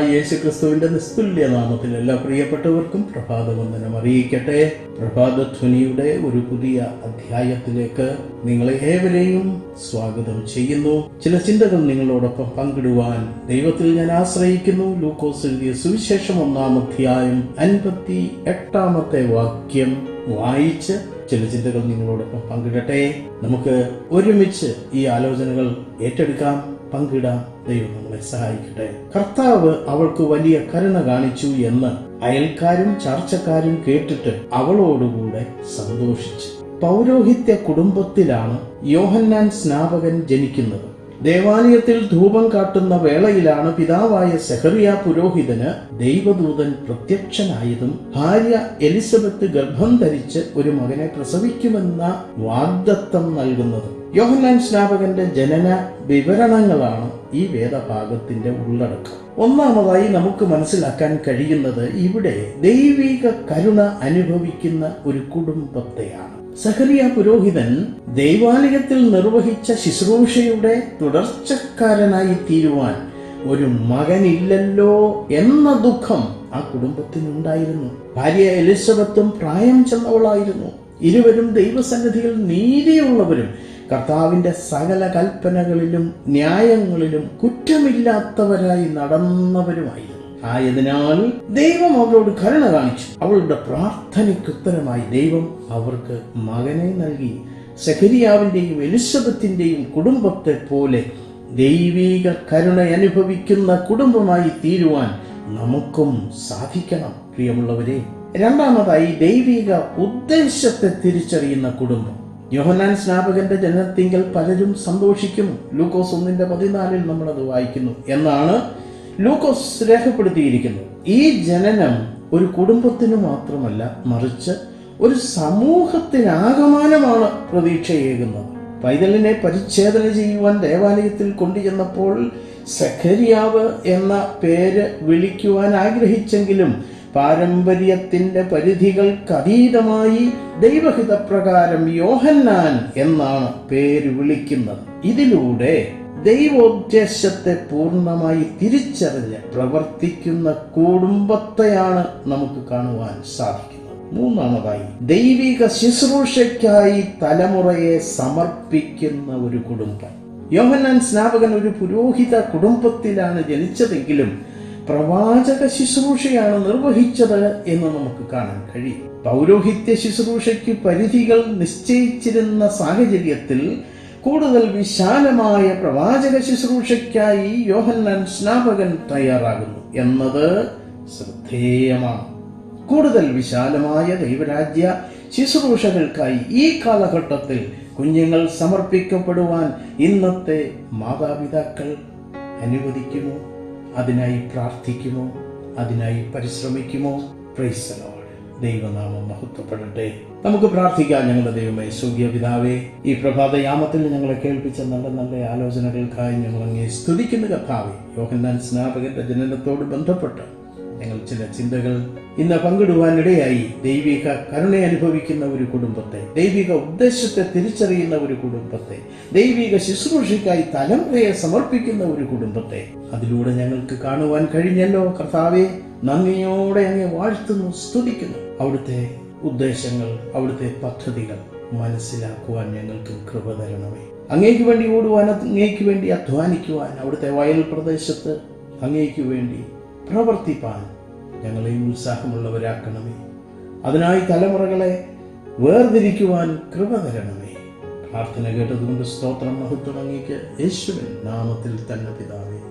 യേശു ക്രിസ്തുവിന്റെ നിസ്തുല്യ നാമത്തിൽ എല്ലാ പ്രിയപ്പെട്ടവർക്കും പ്രഭാതവന്ദനം അറിയിക്കട്ടെ. പ്രഭാതധ്വനിയുടെ ഒരു പുതിയ അധ്യായത്തിലേക്ക് നിങ്ങളെ ഏവരെയും സ്വാഗതം ചെയ്യുന്നു. ചില ചിന്തകൾ നിങ്ങളോടൊപ്പം പങ്കിടുവാൻ ദൈവത്തിൽ ഞാൻ ആശ്രയിക്കുന്നു. ലൂക്കോസ് എഴുതിയ സുവിശേഷം ഒന്നാം അധ്യായം അൻപത്തി എട്ടാമത്തെ വാക്യം. വായിച്ച് ചില ചിന്തകൾ നിങ്ങളോടൊപ്പം പങ്കിടട്ടെ. നമുക്ക് ഒരുമിച്ച് ഈ ആലോചനകൾ ഏറ്റെടുക്കാം. പങ്കിടാം ദൈവം നമ്മളെ സഹായിക്കട്ടെ. കർത്താവ് അവൾക്ക് വലിയ കരുണ കാണിച്ചു എന്ന് അയൽക്കാരും ചർച്ചക്കാരും കേട്ടിട്ട് അവളോടുകൂടെ സന്തോഷിച്ചു. പൗരോഹിത്യ കുടുംബത്തിലാണ് യോഹന്നാൻ സ്നാപകൻ ജനിക്കുന്നത്. ദേവാലയത്തിൽ ധൂപം കാട്ടുന്ന വേളയിലാണ് പിതാവായ സെഹറിയ പുരോഹിതന് ദൈവദൂതൻ പ്രത്യക്ഷനായതും ഭാര്യ എലിസബത്ത് ഗർഭം ധരിച്ച് ഒരു മകനെ പ്രസവിക്കുമെന്ന വാഗ്ദത്തം നൽകുന്നതും. യോഹന്നാൻ സ്നാപകന്റെ ജനന വിവരണങ്ങളാണ് ഈ വേദഭാഗത്തിന്റെ ഉള്ളടക്കം. ഒന്നാമതായി നമുക്ക് മനസ്സിലാക്കാൻ കഴിയുന്നത് ഇവിടെ ദൈവിക കരുണ അനുഭവിക്കുന്ന ഒരു കുടുംബത്തെയാണ്. സഹരിയ പുരോഹിതൻ ദൈവാലയത്തിൽ നിർവഹിച്ച ശുശ്രൂഷയുടെ തുടർച്ചക്കാരനായി തീരുവാൻ ഒരു മകനില്ലല്ലോ എന്ന ദുഃഖം ആ കുടുംബത്തിനുണ്ടായിരുന്നു. ഭാര്യ എലിസബത്തും പ്രായം ചെന്നവളായിരുന്നു. ഇരുവരും ദൈവസന്നിധിയിൽ നീതിയുള്ളവരും കർത്താവിന്റെ സകല കൽപ്പനകളിലും ന്യായങ്ങളിലും കുറ്റമില്ലാത്തവരായി നടന്നവരുമായിരുന്നു. ആയതിനാൽ ദൈവം അവളോട് കരുണ കാണിച്ചു. അവളുടെ പ്രാർത്ഥനയ്ക്ക് ഉത്തരമായി ദൈവം അവർക്ക് മകനെ നൽകി. സഖരിയാവിന്റെയും എലിസബത്തിന്റെയും കുടുംബത്തെ പോലെ ദൈവീക കരുണ അനുഭവിക്കുന്ന കുടുംബമായി തീരുവാൻ നമുക്കും സാധിക്കണം പ്രിയമുള്ളവരെ. രണ്ടാമതായി ദൈവിക ഉദ്ദേശത്തെ തിരിച്ചറിയുന്ന കുടുംബം. യോഹനാൻ സ്നാപകന്റെ ജനനത്തിങ്കൽ പലരും സന്തോഷിക്കും ലൂക്കോസ് ഒന്നിന്റെ പതിനാലിൽ നമ്മളത് വായിക്കുന്നു. എന്നാണ് ലൂക്കോസ് രേഖപ്പെടുത്തിയിരിക്കുന്നു ഈ ജനനം ഒരു കുടുംബത്തിന് മാത്രമല്ല മറിച്ച് ഒരു സമൂഹത്തിനാകമാനമാണ് പ്രതീക്ഷയേകുന്നത്. പൈതലിനെ പരിച്ഛേദന ചെയ്യുവാൻ ദേവാലയത്തിൽ കൊണ്ടുചെന്നപ്പോൾ സഖരിയാവ് എന്ന പേര് വിളിക്കുവാൻ ആഗ്രഹിച്ചെങ്കിലും പാരമ്പര്യത്തിന്റെ പരിധികൾക്കതീതമായി ദൈവഹിതപ്രകാരം യോഹന്നാൻ എന്നാണ് പേര് വിളിക്കുന്നത്. ഇതിലൂടെ ദൈവോദ്ദേശത്തെ പൂർണമായി തിരിച്ചറിഞ്ഞ് പ്രവർത്തിക്കുന്ന കുടുംബത്തെയാണ് നമുക്ക് കാണുവാൻ സാധിക്കുന്നത്. മൂന്നാമതായി ദൈവിക ശുശ്രൂഷയ്ക്കായി തലമുറയെ സമർപ്പിക്കുന്ന ഒരു കുടുംബം. യോഹന്നാൻ സ്നാപകൻ ഒരു പുരോഹിത കുടുംബത്തിലാണ് ജനിച്ചതെങ്കിലും പ്രവാചക ശുശ്രൂഷയാണ് നിർവഹിച്ചത് എന്ന് നമുക്ക് കാണാൻ കഴിയും. പൗരോഹിത്യ ശുശ്രൂഷയ്ക്ക് പരിധികൾ നിശ്ചയിച്ചിരുന്ന സാഹചര്യത്തിൽ കൂടുതൽ വിശാലമായ പ്രവാചക ശുശ്രൂഷയ്ക്കായി യോഹന്നാൻ സ്നാപകൻ തയ്യാറാകുന്നു എന്നത് ശ്രദ്ധേയമാണ്. കൂടുതൽ വിശാലമായ ദൈവരാജ്യ ശുശ്രൂഷകൾക്കായി ഈ കാലഘട്ടത്തിൽ കുഞ്ഞുങ്ങൾ സമർപ്പിക്കപ്പെടുവാൻ ഇന്നത്തെ മാതാപിതാക്കൾ അനുവദിക്കുമോ? അതിനായി പ്രാർത്ഥിക്കുമോ? അതിനായി പരിശ്രമിക്കുമോ? പ്രൈസലോട് ദൈവനാമം മഹത്വപ്പെടട്ടെ. നമുക്ക് പ്രാർത്ഥിക്കാം ഞങ്ങളുടെ ദൈവമേ സ്വർഗീയ പിതാവേ ഈ പ്രഭാതയാമത്തിൽ ഞങ്ങളെ കേൾപ്പിച്ച നല്ല നല്ല ആലോചനകൾക്കായി ഞങ്ങൾ അങ്ങേ സ്തുതിക്കുന്ന കർത്താവേ. യോഹന്നാൻ സ്നാപകന്റെ ജനനത്തോട് ബന്ധപ്പെട്ട് ഞങ്ങൾ ചില ചിന്തകൾ ഇന്ന് പങ്കിടുവാനിടയായി. ദൈവിക കരുണ അനുഭവിക്കുന്ന ഒരു കുടുംബത്തെ ദൈവിക ഉദ്ദേശത്തെ തിരിച്ചറിയുന്ന ഒരു കുടുംബത്തെ ദൈവിക ശുശ്രൂഷയ്ക്കായി തലമുറയെ സമർപ്പിക്കുന്ന ഒരു കുടുംബത്തെ അതിലൂടെ ഞങ്ങൾക്ക് കാണുവാൻ കഴിഞ്ഞല്ലോ കർത്താവെ. നന്ദിയോടെ അങ്ങെ വാഴ്ത്തുന്നു സ്തുതിക്കുന്നു. അവിടുത്തെ ഉദ്ദേശങ്ങൾ അവിടുത്തെ പദ്ധതികൾ മനസ്സിലാക്കുവാൻ ഞങ്ങൾക്ക് കൃപ തരണമേ. അങ്ങേക്ക് വേണ്ടി ഓടുവാൻ അങ്ങേക്ക് വേണ്ടി അധ്വാനിക്കുവാൻ അവിടുത്തെ വയൽ പ്രദേശത്ത് അങ്ങേക്ക് വേണ്ടി പ്രവർത്തിപ്പാൻ ഞങ്ങളെ ഉത്സാഹമുള്ളവരാക്കണമേ. അതിനായി തലമുറകളെ വേർതിരിക്കുവാൻ കൃപ തരണമേ. പ്രാർത്ഥന കേട്ടതുകൊണ്ട് സ്തോത്രം മഹത്വം അങ്ങേക്ക് യേശുവിൻ നാമത്തിൽ തന്നെ പിതാവേ.